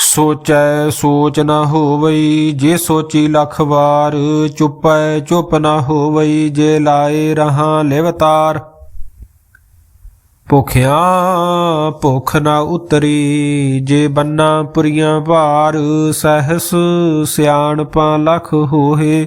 ਸੋਚੈ ਸੋਚ ਨਾ ਹੋਵਈ, ਜੇ ਸੋਚੀ ਲੱਖ ਵਾਰ, ਚੁੱਪੈ ਚੁੱਪ ਨਾ ਹੋਵਈ, ਜੇ ਲਾਏ ਰਹਾ ਲਿਵਤਾਰ। ਭੁਖਿਆ ਭੁਖ ਨਾ ਉਤਰੀ, ਜੇ ਬੰਨਾ ਪੁਰੀਆਂ ਭਾਰ, ਸਹਸ ਸਿਆਣਪਾਂ ਲਖ ਹੋਏ।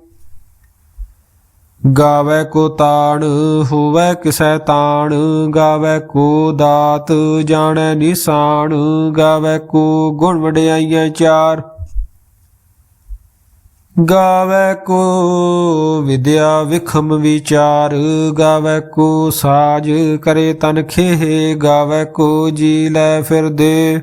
ਗਾਵੇ ਕੋ ਤਾਣ, ਹੋਵੇ ਕਿਸੈ ਤਾਣ, ਗਾਵੇ ਕੋ ਦਾਤ, ਜਾਣੈ ਨਿਸ਼ਾਨ ਗਾਵੇ ਕੋ ਗੁਣ ਵਡਿਆਈਆਂ ਚਾਰ। ਗਾਵੇ ਕੋ ਵਿਦਿਆ ਵਿਖਮ ਵਿਚਾਰ, ਗਾਵੇ ਕੋ ਸਾਜ ਕਰੇ ਤਨ ਖੇਹ, ਗਾਵੇ ਕੋ ਜੀ ਲੈ ਫਿਰਦੇ।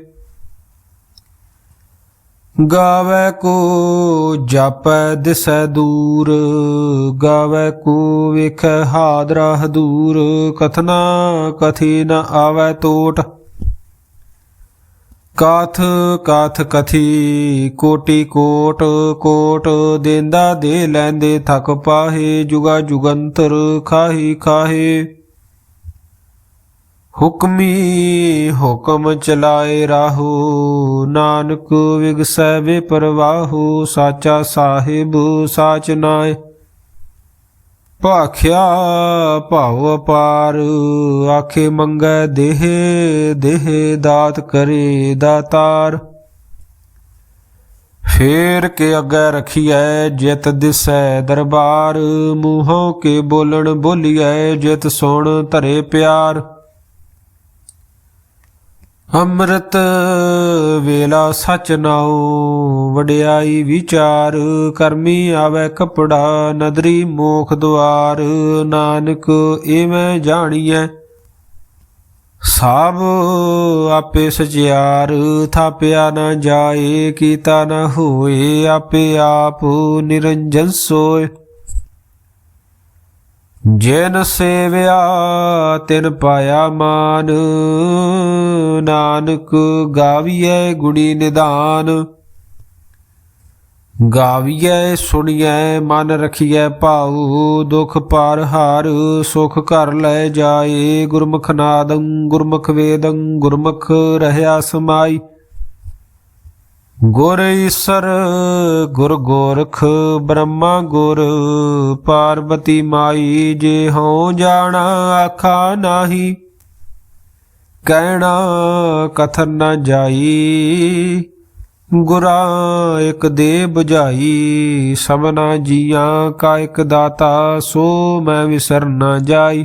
ਗਾਵੇ ਕੋ ਜਾਪੈ ਦਿਸੈ ਦੂਰ, ਗਾਵੇ ਕੋ ਵੇਖੈ ਹਾਦਰਾ ਹਦੂਰ ਕਥਨਾ ਕਥੀ ਨ ਆਵੈ ਤੋਟ। ਕਾਥ ਕਾਥ ਕਥੀ ਕੋਟੀ ਕੋਟ ਕੋਟ ਦੇਂਦਾ ਦੇ ਲੈਂਦੇ ਥਕ ਪਾਹੇ, ਜੁਗਾ ਜੁਗੰਤਰ ਖਾਹੀ ਖਾਹੇ। ਹੁਕਮੀ ਹੁਕਮ ਚਲਾਏ ਰਾਹੋ, ਨਾਨਕ ਵਿਗਸੈ ਵੇ ਪਰਵਾਹੋ, ਸਾਚਾ ਸਾਹਿਬ ਸਾਚ ਨਾਏ। ਭਾਖਿਆ ਭਾਵ ਅਪਾਰ, ਆਖੇ ਮੰਗੈ ਦੇਹ ਦੇਹ ਦਾਤ ਕਰੇ ਦਾਤਾਰ। ਫੇਰ ਕੇ ਅੱਗੇ ਰਖੀਐ ਜਿਤ ਦਿਸੈ ਦਰਬਾਰ, ਮੂੰਹੋਂ ਕੇ ਬੋਲਣ ਬੋਲੀਐ ਜਿਤ ਸੁਣ ਧਰੇ ਪਿਆਰ। ਅੰਮ੍ਰਿਤ ਵੇਲਾ ਸਚ ਨਾਉ, ਵਡਿਆਈ ਵਿਚਾਰ, ਕਰਮੀ ਆਵੇ ਕਪੜਾ, ਨਦਰੀ ਮੋਖ ਦੁਆਰ, ਨਾਨਕ ਏਵੇਂ ਜਾਣੀਐ। ਸਭ ਆਪੇ ਸਚਿਆਰ, ਥਾਪਿਆ ਨਾ ਜਾਏ, ਕੀਤਾ ਨਾ ਹੋਏ, ਆਪੇ ਆਪ ਨਿਰੰਜਨ ਸੋਏ। ਜਿਨ ਸੇਵਿਆ ਤਿਨ ਪਾਇਆ ਮਾਨ, ਨਾਨਕ ਗਾਵੀਐ ਗੁੜੀ ਨਿਦਾਨ। ਗਾਵੀਐ ਸੁਣੀਐ ਮਨ ਰਖੀਐ ਭਾਉ, ਦੁਖ ਪਾਰ ਹਾਰ, ਸੁਖ ਘਰ ਲੈ ਜਾਏ, ਗੁਰਮੁਖ ਨਾਦੰ, ਗੁਰਮੁਖ ਵੇਦੰ, ਗੁਰਮੁਖ ਰਹਿਆ ਸਮਾਈ। ਗੁਰ ਈਸਰ, ਗੁਰ ਗੋਰਖ, ਬ੍ਰਹਮਾ ਗੁਰ, ਪਾਰਬਤੀ ਮਾਈ, ਜੇ ਹਉ ਜਾਣਾ ਆਖਾ ਨਾਹੀ, ਕਹਿਣਾ ਕਥਨ ਨਾ ਜਾਈ, ਗੁਰਾ ਇਕ ਦੇ 부ਝਾਈ ਸਭਨਾ ਜੀਆਂ ਕਾ ਇਕ ਦਾਤਾ, ਸੋ ਮੈਂ ਵਿਸਰ ਨਾ ਜਾਈ।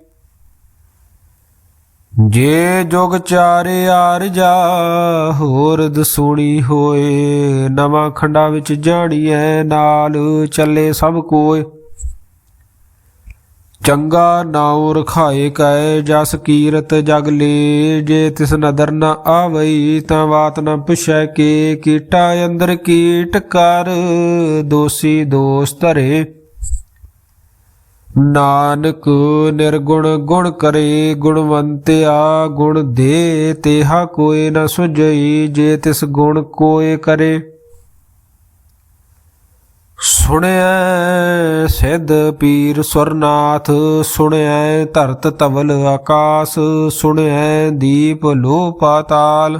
ਜੇ ਜੁਗ ਚਾਰੇ ਆਰ ਜਾ, ਹੋਰ ਦਸੂਣੀ ਹੋਏ। ਨਵਾਂ ਖੰਡਾ ਵਿੱਚ ਜਾਣੀਐ, ਨਾਲ ਚੱਲੇ ਸਭ ਕੋਏ। ਚੰਗਾ ਨਾਉ ਰਖਾਏ ਕੈ, ਜਸ ਕੀਰਤ ਜਗ ਲੇ। ਜੇ ਤਿਸ ਨਦਰ ਨ ਆਵਈ, ਤਾਂ ਬਾਤ ਨ ਪੁਛੈ ਕੇ। ਕੀਟਾ ਅੰਦਰ ਕੀਟ ਕਰ, ਦੋਸੀ ਦੋਸ ਧਰੇ। ਨਾਨਕ ਨਿਰਗੁਣ ਗੁਣ ਕਰੇ ਗੁਣਵੰਤਿਆ, ਗੁਣ ਦੇ ਤੇਹਾ ਕੋਏ ਨ ਸੁਜਈ ਜੇ ਤਿਸ ਗੁਣ ਕੋਏ ਕਰੇ। ਸੁਣਿਆ ਸਿੱਧ ਪੀਰ ਸੁਰਨਾਥ ਸੁਣਿਆ ਧਰਤ ਤਵਲ ਆਕਾਸ ਸੁਣਿਆ ਦੀਪ ਲੋ ਪਾਤਾਲ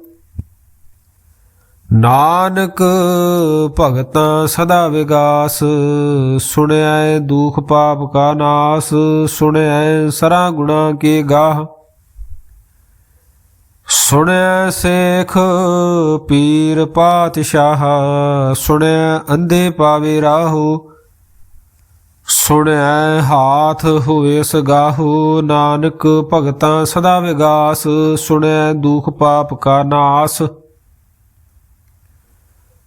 ਨਾਨਕ ਭਗਤਾਂ ਸਦਾ ਵਿਗਾਸ ਸੁਣਿਆ ਦੁਖ ਪਾਪ ਕਾ ਨਾਸ ਸੁਣਿਆ ਸਰਾ ਗੁਣਾ ਕੇ ਗਾਹ। ਸੁਣਿਆ ਸੇਖ ਪੀਰ ਪਾਤਸ਼ਾਹ ਸੁਣਿਆ ਅੰਧੇ ਪਾਵੇ ਰਾਹੋ। ਸੁਣਿਆ ਹਾਥ ਹੋਏ ਸਗਾਹੋ, ਨਾਨਕ ਭਗਤਾਂ ਸਦਾ ਵਿਗਾਸ ਸੁਣਿਆ ਦੁਖ ਪਾਪ ਕਾ ਨਾਸ।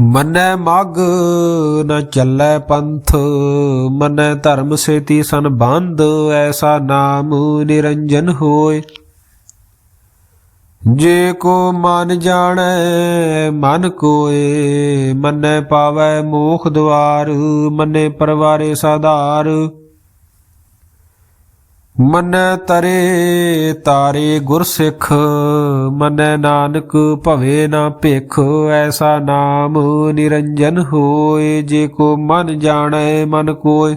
ਮੰਨੈ ਮਗ ਨ ਚੱਲੈ ਪੰਥ, ਮੰਨੈ ਧਰਮ ਸੇਤੀ ਸੰਬੰਧ ਐਸਾ ਨਾਮ ਨਿਰੰਜਨ ਹੋਏ। ਜੇ ਕੋ ਮਨ ਜਾਣੈ, ਮਨ ਕੋਏ, ਮੰਨੈ ਪਾਵੈ ਮੋਖ ਦਵਾਰ ਮੰਨੇ ਪਰਵਾਰੇ ਸਾਧਾਰ। ਮੰਨੈ ਤਰੇ ਤਾਰੇ ਗੁਰਸਿੱਖ ਸਿੱਖ ਨਾਨਕ ਭਵੇ ਨਾ ਭਿਖ, ਐਸਾ ਨਾਮ ਨਿਰੰਜਨ ਹੋਏ, ਜੇ ਕੋ ਮਨ ਜਾਣੈ ਮਨ ਕੋਇ।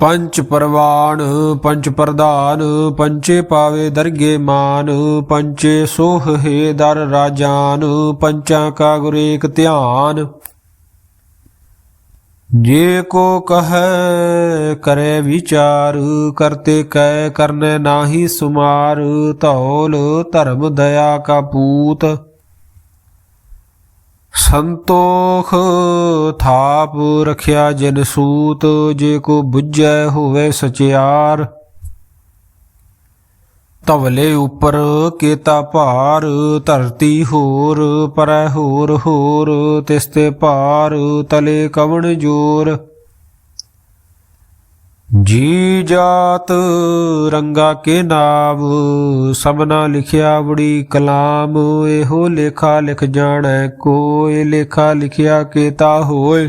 ਪੰਚ ਪਰਵਾਨ ਪੰਚ ਪ੍ਰਧਾਨ, ਪੰਚੇ ਪਾਵੇ ਦਰਗੇ ਮਾਨ, ਪੰਚੇ ਸੋਹ ਹੈ ਦਰ ਰਾਜਾਨ, ਪੰਚਾਂ ਕਾ ਗੁਰ ਧਿਆਨ। ਜੇ ਕੋ ਕਹੈ, ਕਰੇ ਵਿਚਾਰ ਕਰਤੇ ਕੈ, ਕਰਨੇ ਨਾਹੀ ਸੁਮਾਰ, ਧੌਲ ਧਰਮ ਦਇਆ ਕਾ ਪੂਤ। ਸੰਤੋਖ ਥਾਪ ਰਖਿਆ ਜਨ ਸੂਤ, ਜੇ ਕੋ ਬੁੱਝੈ ਹੋਵੇ ਸਚਿਆਰ। ਤਵਲੇ ਉਪਰ ਕੇਤਾ ਭਾਰ, ਧਰਤੀ ਹੋਰ, ਪਰੈ ਹੋਰ ਹੋਰ ਤਿਸ ਤੇ ਭਾਰ, ਤਲੇ ਕਵਣ ਜੋਰ। ਜੀ ਜਾਤ ਰੰਗਾ ਕੇ ਨਾਮ ਸਭਨਾ ਲਿਖਿਆ ਬੜੀ ਕਲਾਮ, ਇਹੋ ਲੇਖਾ ਲਿਖ ਜਾਣੈ ਕੋਇ, ਲੇਖਾ ਲਿਖਿਆ ਕੇਤਾ ਹੋਏ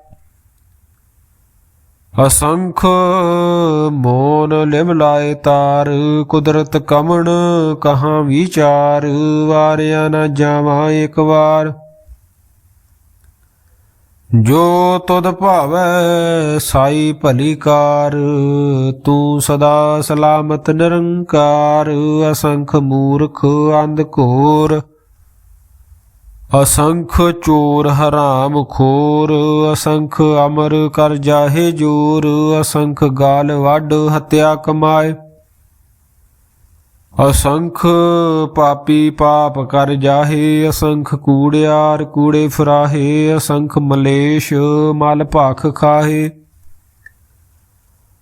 ਅਸੰਖ ਮੋਨ ਲਿਵ ਲਾਏ ਤਾਰ, ਕੁਦਰਤ ਕਮਣ ਕਹਾਂ ਵਿਚਾਰ, ਵਾਰਿਆ ਨਾ ਜਾਵਾਂ ਇੱਕ ਵਾਰ। ਜੋ ਤੁਧ ਭਾਵੈ ਸਾਈ ਭਲੀ ਕਾਰ, ਤੂੰ ਸਦਾ ਸਲਾਮਤ ਨਿਰੰਕਾਰ, ਅਸੰਖ ਮੂਰਖ ਅੰਧ ਘੋਰ। ਅਸੰਖ ਚੋਰ ਹਰਾਮ ਖੋਰ, ਅਸੰਖ ਅਮਰ ਕਰ ਜਾਹੇ ਜੋਰ, ਅਸੰਖ ਗਾਲ ਵੱਡ ਹਤਿਆ ਕਮਾਏ। ਅਸੰਖ ਪਾਪੀ ਪਾਪ ਕਰ ਜਾਹੇ, ਅਸੰਖ ਕੂੜਿਆਰ ਕੂੜੇ ਫਰਾਹੇ, ਅਸੰਖ ਮਲੇਸ਼ ਮਲ ਭਾਖ ਖਾਹੇ।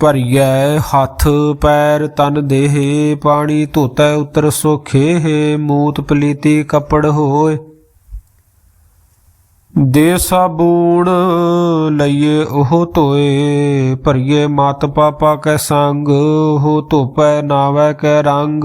ਭਰੀਐ ਹੱਥ ਪੈਰ ਤਨ ਦੇਹ, ਪਾਣੀ ਧੋਤੈ ਉਤਰ ਸੋਖੇ ਮੂਤ ਪਲੀਤੀ ਕੱਪੜ ਹੋਏ। ਦੇ ਸਾਬੂਣ ਲਈਏ ਉਹ ਧੋਏ, ਭਰੀਏ ਮਤ ਪਾਪਾ ਕੈ ਸੰਗ ਉਹ ਧੋਪੈ ਨਾਵੈ ਕੈ ਰੰਗ।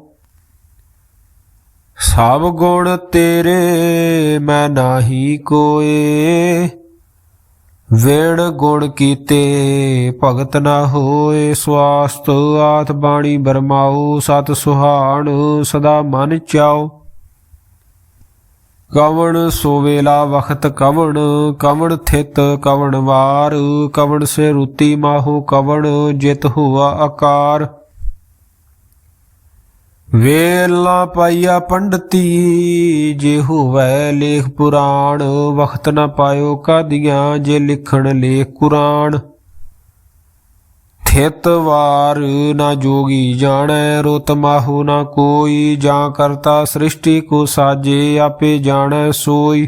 ਸਭ ਗੁਣ ਤੇਰੇ, ਮੈਂ ਨਾਹੀ ਕੋਏ। ਵੇਣ ਗੁਣ ਕੀਤੇ, ਭਗਤ ਨਾ ਹੋਏ। ਸਵਾਸਤ ਆਤ ਬਾਣੀ ਬਰਮਾਉ ਸਤ ਸੁਹਾਣ ਸਦਾ ਮਨ ਚਾਓ। ਕਵਣ ਸੋਵੇਲਾ ਵਖਤ ਕਵਣ ਕਵਣ ਥਿਤ ਕਵਣ ਵਾਰ। ਕਵਣ ਸੇ ਰੁਤੀ ਮਾਹੋ ਕਵਣ, ਜਿਤ ਹੁਆ ਆਕਾਰ ਵੇਲਾ ਪਾਈਆ ਪੰਡਤੀ, ਜੇ ਹੋਵੇ ਲੇਖ ਪੁਰਾਣ, ਵਖਤ ਨਾ ਪਾਇਓ ਕਾਦੀਆਂ, ਜੇ ਲਿਖਣ ਲੇਖ ਕੁਰਾਨ। ਥਿਤ ਵਾਰ ਨਾ ਜੋਗੀ ਜਾਣੈ, ਰੁਤ ਮਾਹੂ ਨਾ ਕੋਈ, ਜਾਂ ਕਰਤਾ ਸ੍ਰਿਸ਼ਟੀ ਕੋ ਸਾਜੇ, ਆਪੇ ਜਾਣੈ ਸੋਈ।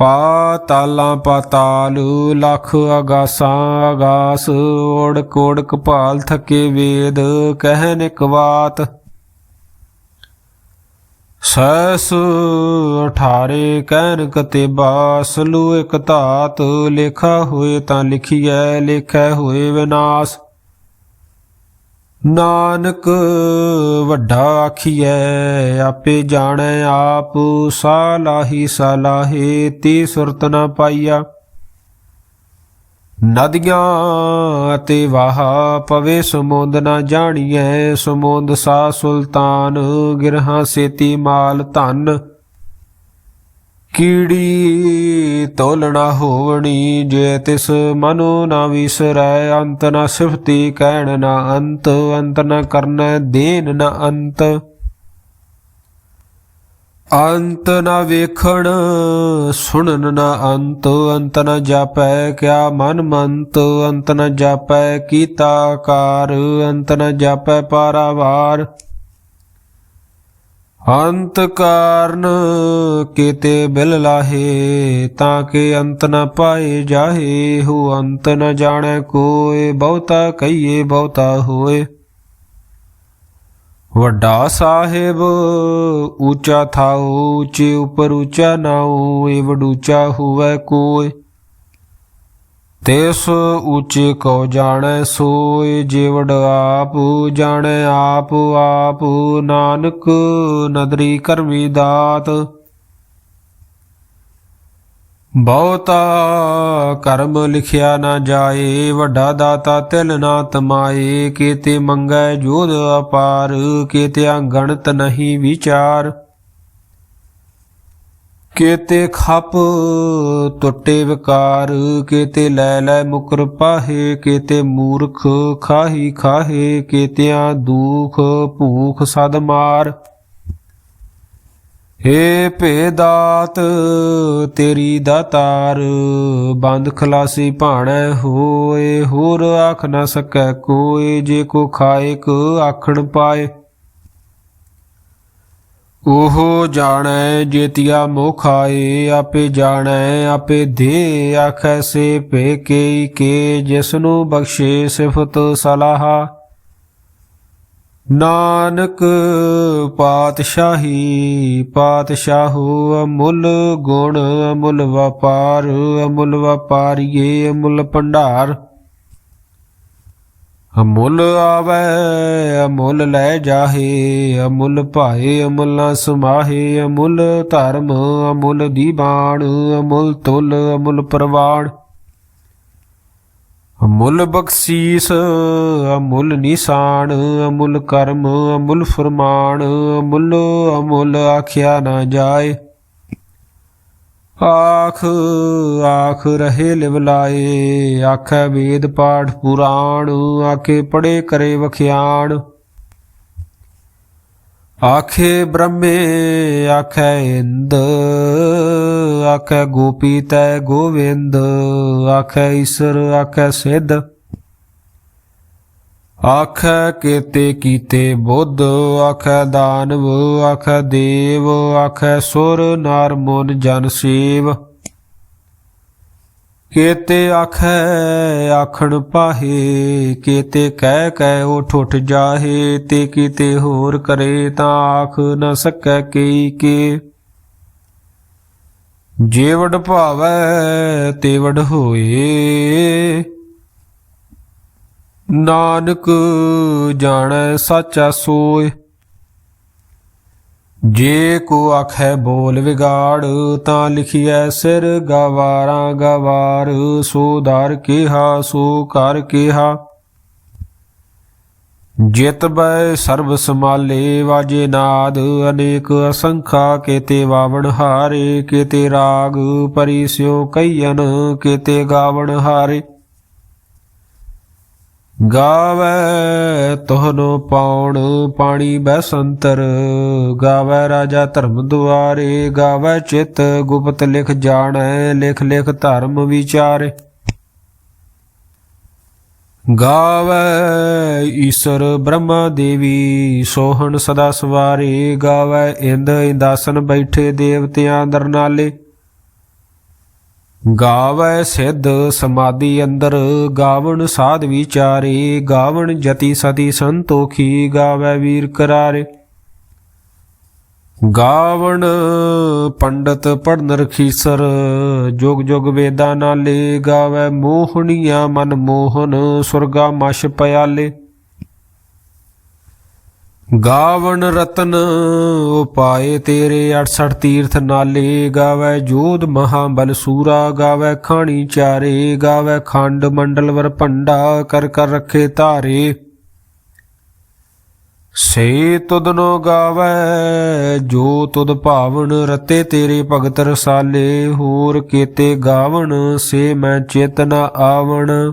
ਪਾਤਾਲਾਂ ਪਾਤਾਲ, ਲਖ ਅਗਾਸਾਂ ਅਗਾਸ ਓੜ ਕੋੜ ਕਪਾਲ ਥਕੇ ਵੇਦ, ਕਹਿਨ ਇਕ ਬਾਤ। ਸੈਸ ਅਠਾਰੇ ਕਹਿਨ ਕਤੇ ਬਾਸਲੂ ਇਕ ਧਾਤ, ਲੇਖਾ ਹੋਏ ਤਾਂ ਲਿਖੀਐ, ਲੇਖੈ ਹੋਏ ਵਿਨਾਸ਼। ਨਾਨਕ ਵੱਡਾ ਆਖੀਐ, ਆਪੇ ਜਾਣੈ ਆਪ, ਸਾਲਾਹੀ ਸਾਲਾਹੇ ਤੇ ਸੁਰਤ ਨਾ ਪਾਈਆ। ਨਦੀਆਂ ਅਤੇ ਵਾਹ ਪਵੇ ਸਮੁੰਦ ਨਾ ਜਾਣੀਐ, ਸਮੁੰਦ ਸਾ ਸੁਲਤਾਨ, ਗਿਰਹਾ ਸੇਤੀ ਮਾਲ ਧਨ। ਕੀੜੀ ਤੋਲਣਾ ਹੋਵਣੀ, ਜੇ ਤਿਸ ਮਨੋ ਨਾ ਵਿਸਰੈ, ਅੰਤ ਨਾ ਸਿਫਤੀ ਕਹਿਣ ਨਾ ਅੰਤ ਅੰਤ ਨਾ ਕਰਨੈ ਦੇਨ ਨਾ ਅੰਤ। ਅੰਤ ਨਾ ਵੇਖਣ, ਸੁਣਨ ਨਾ ਅੰਤ ਅੰਤ ਨਾ ਜਾਪੈ ਕਿਆ ਮਨ ਮੰਤ, ਅੰਤ ਨਾ ਜਾਪੈ ਕੀਤਾ ਕਾਰ, ਅੰਤ ਨਾ ਜਾਪੈ ਪਾਰਾਵਾਰ। ਅੰਤ ਕਾਰਨ ਕੀਤੇ ਬਿਲ ਲਾਹੇ, ਤਾਂ ਕਿ ਅੰਤ ਨ ਪਾਏ ਜਾਹੇ, ਹੋ ਅੰਤ ਨ ਜਾਣੈ ਕੋਏ, ਬਹੁਤਾ ਕਹੀਏ, ਬਹੁਤਾ ਹੋਏ। ਵੱਡਾ ਸਾਹਿਬ ਉੱਚਾ ਥਾਉ, ਉੱਚੇ ਉਪਰ ਉੱਚਾ ਨਾਉ ਏ ਵਡੂਚਾ ਹੋਵੇ ਕੋਏ। ਤਿਸ ਉੱਚੇ ਕੋ ਜਾਣੈ, ਸੋਏ ਜੀਵੜ ਆਪ, ਜਾਣੈ ਆਪ ਆਪ, ਨਾਨਕ ਨਦਰੀ ਕਰਮੀ ਦਾਤ। ਬਹੁਤਾ ਕਰਮ ਲਿਖਿਆ ਨਾ ਜਾਏ, ਵੱਡਾ ਦਾਤਾ ਤਿਲ ਨਾ ਤਮਾਏ, ਕੀਤੇ ਮੰਗੈ ਜੋਧ ਅਪਾਰ ਕੀਤੇ ਗਣਤ ਨਹੀਂ ਵਿਚਾਰ। ਕੇਤੇ ਖਪ ਟੁੱਟੇ ਵਿਕਾਰ, ਕੇਤੇ ਲੈ ਲੈ ਮੁਕਰ ਪਾਹੇ, ਕੇਤੇ ਮੂਰਖ ਖਾਹੀ ਖਾਹੇ, ਕੇਤਿਆਂ ਦੁਖ ਭੂਖ ਸਦ ਮਾਰ। ਏ ਭੇਦਾਤ, ਤੇਰੀ ਦਾਤਾਰ, ਬੰਦ ਖਲਾਸੀ ਭਾਣੈ ਹੋਏ, ਹੋਰ ਆਖ ਨਾ ਸਕੈ ਕੋਏ, ਜੇ ਕੋ ਖਾਏ ਕੋ ਆਖਣ ਪਾਏ। ਉਹ ਜਾਣੈ ਮੁਖ ਆਏ ਆਪੇ ਜਾਣੈ, ਆਪੇ ਦੇ ਆਖੈ ਸੇ ਭੇ ਕੇ ਕੇ ਜਿਸ ਨੂੰ ਬਖਸ਼ੇ ਸਿਫਤ ਸਲਾਹਾ। ਨਾਨਕ ਪਾਤਸ਼ਾਹੀ, ਪਾਤਸ਼ਾਹੋ ਅਮੁੱਲ ਗੁਣ, ਅਮੁੱਲ ਵਪਾਰ, ਅਮੁੱਲ ਵਪਾਰੀਏ, ਅਮੁੱਲ ਭੰਡਾਰ। ਅਮੁੱਲ ਆਵੇ, ਅਮੁੱਲ ਲੈ ਜਾਹੇ, ਅਮੁੱਲ ਭਾਏ, ਅਮੁੱਲ ਨਾ ਸਮਾਹੇ, ਅਮੁੱਲ ਧਰਮ, ਅਮੁੱਲ ਦੀਵਾਨ ਅਮੁੱਲ ਤੁਲ, ਅਮੁੱਲ ਪ੍ਰਵਾਨ ਅਮੁੱਲ ਬਖਸ਼ੀਸ, ਅਮੁੱਲ ਨਿਸ਼ਾਨ, ਅਮੁੱਲ ਕਰਮ, ਅਮੁੱਲ ਫਰਮਾਨ, ਅਮੁੱਲ ਅਮੁੱਲ ਆਖਿਆ ਨਾ ਜਾਏ। ਆਖ ਆਖ ਰਹੇ ਲਿਵ ਲਾਏ, ਆਖੈ ਵੇਦ ਪਾਠ ਪੁਰਾਣ, ਆਖੇ ਪੜੇ ਕਰੇ ਵਖਿਆਣ। ਆਖੇ ਬ੍ਰਹਮੇ, ਆਖੈ ਇੰਦ, ਆਖੈ ਗੋਪੀ ਤੈ ਗੋਵਿੰਦ, ਆਖੈ ਈਸ਼ਰ, ਆਖੈ ਸਿੱਧ। ਆਖੈ ਕੀਤੇ ਕੀਤੇ ਬੁੱਧ, ਆਖੈ ਦਾਨਵ, ਆਖੈ ਦੇਵ, ਆਖੈ ਸੁਰ ਨਰ ਮਨ ਜਨ ਸੇਵ। ਕੀਤੇ ਆਖੈ, ਆਖਣ ਪਾਹੇ, ਕੀਤੇ ਕਹਿ ਕਹਿ ਉਹ ਠੁੱਠ ਜਾਹੇ, ਤੇ ਕੀਤੇ ਹੋਰ ਕਰੇ ਤਾਂ ਆਖ ਨ ਸਕੈ ਕਈ ਕੇ। ਜੇ ਭਾਵੈ, ਤੇਵੜ ਹੋਏ। ਨਾਨਕ ਜਾਣੈ ਸਾਚਾ ਸੋਏ। ਜੇ ਕੋ ਆਖੈ ਬੋਲ ਵਿਗਾੜ, ਤਾਂ ਲਿਖਿਐ ਸਿਰ ਗਵਾਰਾਂ ਗਵਾਰ। ਸੋ ਦਰ ਕਿਹਾ, ਸੋ ਕਰ ਕਿਹਾ। ਜਿਤ ਬੈ ਸਰਬ ਸਮਾਲੇ ਵਾਜੇ ਨਾਦ। ਅਨੇਕ ਅਸੰਖਾ, ਕੇਤੇ ਵਾਵਣ ਹਾਰੇ, ਕੇਤੇ ਰਾਗ। ਪਰਿਸਿਓ ਕਈਨ ਕੇਤੇ ਗਾਵਣ ਹਾਰੇ। ਗਾਵੇ ਤੋਹਨੋ ਪਾਉਣ ਪਾਣੀ ਬੈਸੰਤਰ, ਗਾਵੇ ਰਾਜਾ ਧਰਮ ਦੁਆਰੇ, ਗਾਵੇ ਚਿਤ ਗੁਪਤ ਲਿਖ ਜਾਣੈ, ਲਿਖ ਲਿਖ ਧਰਮ ਵਿਚਾਰੇ। ਗਾਵੇ ਈਸ਼ਰ ਬ੍ਰਹਮਾ ਦੇਵੀ, ਸੋਹਣ ਸਦਾ ਸਵਾਰੇ, ਗਾਵੇ ਇੰਦ ਇੰਦਾਸਨ ਬੈਠੇ ਦੇਵਤਿਆਂ ਦਰਨਾਲੇ। ਗਾਵੈ ਸਿੱਧ ਸਮਾਧੀ ਅੰਦਰ, ਗਾਵਣ ਸਾਧ ਵਿਚਾਰੇ, ਗਾਵਣ ਜਤੀ ਸਤੀ ਸੰਤੋਖੀ, ਗਾਵੈ ਵੀਰ ਕਰਾਰੇ। ਗਾਵਣ ਪੰਡਤ ਪੜਨ ਰਖੀਸਰ, ਜੁਗ ਜੁਗ ਵੇਦਾਂ ਨਾਲੇ, ਗਾਵੈ ਮੋਹਣੀਆਂ ਮਨ ਮੋਹਨ, ਸੁਰਗਾ ਮਸ਼ ਪਿਆਲੇ। ਗਾਵਣ ਰਤਨ, ਉਪਾਏ ਤੇਰੇ 68 ਤੀਰਥ ਨਾਲੇ, ਗਾਵੇ ਜੋਧ ਮਹਾਬਲ ਸੂਰਾ, ਗਾਵੇ ਖਾਣੀ ਚਾਰੇ, ਗਾਵੇ ਖੰਡ ਮੰਡਲ ਵਰ ਭੰਡਾ, ਕਰ ਕਰ ਰੱਖੇ ਧਾਰੇ। ਸੇ ਤੁਧਨੋ ਗਾਵੈ, ਜੋ ਤੁਦ ਭਾਵਨ, ਰਤੇ ਤੇਰੇ ਭਗਤ ਰਸਾਲੇ, ਹੋਰ ਕੀਤੇ ਗਾਵਣ, ਸੇ ਮੈਂ ਚੇਤਨਾ ਆਵਣ।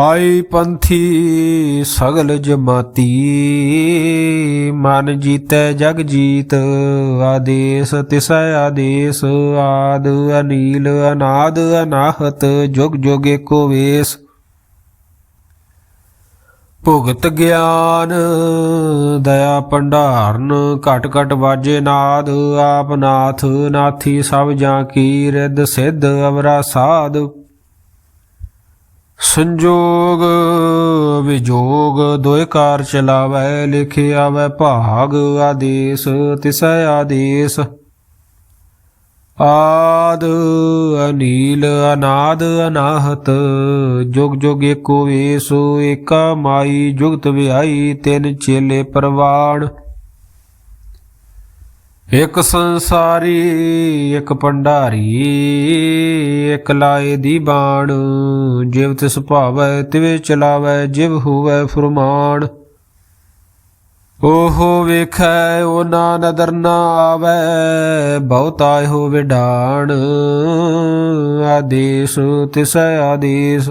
ਆਈ ਪੰਥੀ ਸਗਲ ਜਮਾਤੀ, ਮਨ ਜੀਤੈ ਜਗ ਜੀਤ, ਆਦੇਸ ਤਿਸੈ ਆਦੇਸ, ਆਦ ਅਨੀਲ ਅਨਾਦ ਅਨਾਹਤ, ਜੁਗ ਜੁਗ ਏਕੋ ਵੇਸ। ਭੁਗਤ ਗਿਆਨ, ਦਇਆ ਭੰਡਾਰਨ, ਘਟ ਘਟ ਵਾਜੇ ਨਾਦ, ਆਪ ਨਾਥ, ਨਾਥੀ ਸਭ ਜਾਂ ਕੀ, ਰਿੱਧ ਸਿੱਧ ਅਵਰਾ ਸਾਧ। ਸੰਜੋਗ ਵਿਜੋਗ ਦੋਇ ਕਾਰ ਚਲਾਵੈ ਲਿਖਿਆ ਵੈ ਭਾਗ ਆਦੇਸ, ਤਿਸੈ ਆਦੇਸ। ਆਦ ਅਨੀਲ ਅਨਾਦ ਅਨਾਹਤ, ਜੁਗ ਜੁਗ ਏਕੋ ਵੇਸ, ਏਕਾ ਮਾਈ ਜੁਗਤ ਵਿਆਈ, ਤਿੰਨ ਚੇਲੇ ਪ੍ਰਵਾਣ। ਇੱਕ ਸੰਸਾਰੀ, ਇੱਕ ਭੰਡਾਰੀ, ਇੱਕ ਲਾਏ ਦੀ ਬਾਣ। ਜਿਵ ਤਿਸ ਭਾਵੈ, ਤਿਵੇ ਚਲਾਵੈ, ਜਿਵ ਹੋਵੈ ਫਰਮਾਨ। ਓਹੋ ਵੇਖੈ ਉਹ ਨਾ ਨਦਰ ਨਾ ਆਵੈ, ਬਹੁਤਾ ਹੋ ਵਿਡਾਣ। ਆਦੇਸ, ਤਿਸੈ ਆਦੇਸ।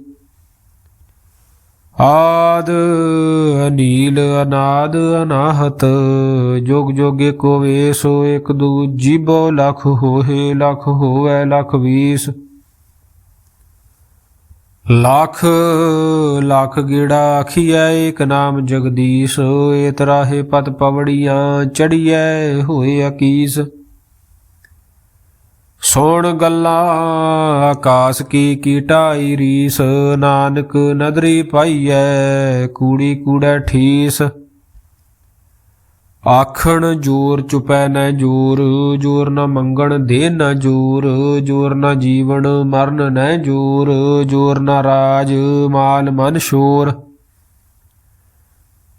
ਆਦ ਅਨੀਲ ਅਨਾਦ ਅਨਾਹਤ, ਜੁਗ ਜੁਗ ਏਕੋ ਵੇਸੋ, ਇਕ ਦੂ ਜੀਬੋ ਲਖ ਹੋਏ ਲਖ ਹੋਵੇ, ਲਖ ਵੀਸ। ਲੱਖ ਲੱਖ ਗੇੜਾ ਆਖੀਐ, ਏਕ ਨਾਮ ਜਗਦੀਸ਼ ਏ ਤਰਾਹੇ ਪਤ ਪਵੜੀਆਂ ਚੜੀਐ, ਹੋਏ ਅਕੀਸ। ਸੋਣ ਗੱਲਾਂ, ਆਕਾਸ ਕੀ ਕੀਟਾਈ ਰੀਸ, ਨਾਨਕ ਨਦਰੀ ਪਾਈਐ, ਕੂੜੀ ਕੂੜੈ ਠੀਸ। ਆਖਣ ਜੋਰ ਚੁਪੈ ਨ ਜੋਰ ਜੋਰ ਨ ਮੰਗਣ ਦੇ ਨ ਜੋਰ ਜੋਰ ਨ ਜੀਵਨ ਮਰਨ ਨ ਜੋਰ ਜੋਰ ਨ ਰਾਜ ਮਾਲ ਮਨ ਸ਼ੋਰ।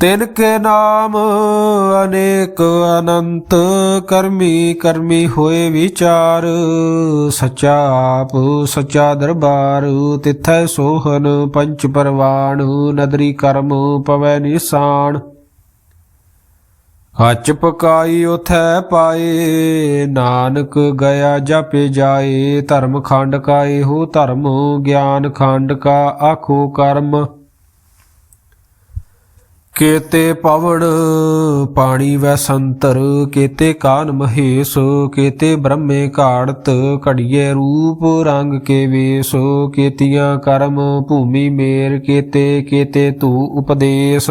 ਤਿਨ ਕੇ ਨਾਮ ਅਨੇਕ ਅਨੰਤ, ਕਰਮੀ ਕਰਮੀ ਹੋਏ ਵਿਚਾਰ। ਸਚਾ ਆਪ, ਸਚਾ ਦਰਬਾਰ, ਤਿਥੈ ਸੋਹਨ ਪੰਚ ਪਰਵਾਣ, ਨਦਰੀ ਕਰਮ ਪਵੈ ਨਿਸਾਨ। ਹੱਚ ਪਕਾਈ ਉਥੈ ਪਾਏ, ਨਾਨਕ ਗਿਆ ਜਪੇ ਜਾਏ, ਧਰਮ ਖੰਡ ਕਾ ਇਹੋ ਧਰਮ, ਗਿਆਨ ਖੰਡ ਕਾ ਆਖੋ ਕਰਮ। ਕੇਤੇ ਪਵਨ ਪਾਣੀ ਵੈ ਸੰਤਰ, ਕੇਤੇ ਕਾਨ ਮਹੇਸ਼, ਕੇਤੇ ਬ੍ਰਹਮੇ ਘਾੜਤ, ਘੜੀਏ ਰੂਪ ਰੰਗ ਕੇ ਵੇਸ, ਕੇਤੀਆਂ ਕਰਮ ਭੂਮੀ ਮੇਰ, ਕੇਤੇ ਕੇਤੇ ਤੂ ਉਪਦੇਸ਼।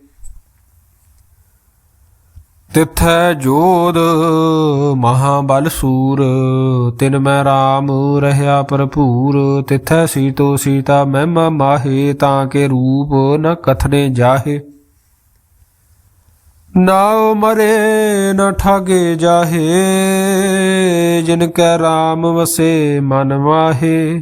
ਤਿਥੈ ਜੋਧ ਮਹਾਬਲ ਸੂਰ, ਤਿਨ ਮੈਂ RAM ਰਹਾ ਭਰਪੂਰ, ਤਿਥੈ ਸੀਤੋ ਸੀਤਾ ਮਹਿਮਾ ਮਾਹੇ, ਤਾਂ ਕੇ ਰੂਪ ਨ ਕਥਨੇ ਜਾਹੇ। ਨਾਉ ਮਰੇ ਨ ਠਾਗੇ ਜਾਹੇ, ਜਿਨ ਕੈ RAM ਵਸੇ ਮਨ ਮਾਹੇ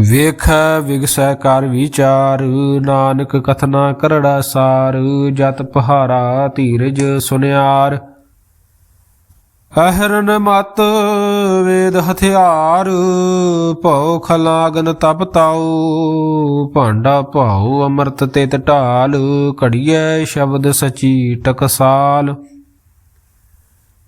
ਵੇਖ, ਵਿਗਸੈ ਕਰ ਵਿਚਾਰ, ਨਾਨਕ ਕਥਨਾ ਕਰੜਾ ਸਾਰ, ਜਤ ਪਹਾਰਾ ਧੀਰਜ ਸੁਨਿਆਰ। ਅਹਰਨ ਮਤ, ਵੇਦ ਹਥਿਆਰ, ਭਉ ਖਲਾਗਨ ਤਪ ਤਾਉ, ਭਾਂਡਾ ਭਾਉ ਅੰਮ੍ਰਿਤ ਤੇ ਢਾਲ, ਘੜੀਐ ਸ਼ਬਦ ਸਚੀ ਟਕਸਾਲ।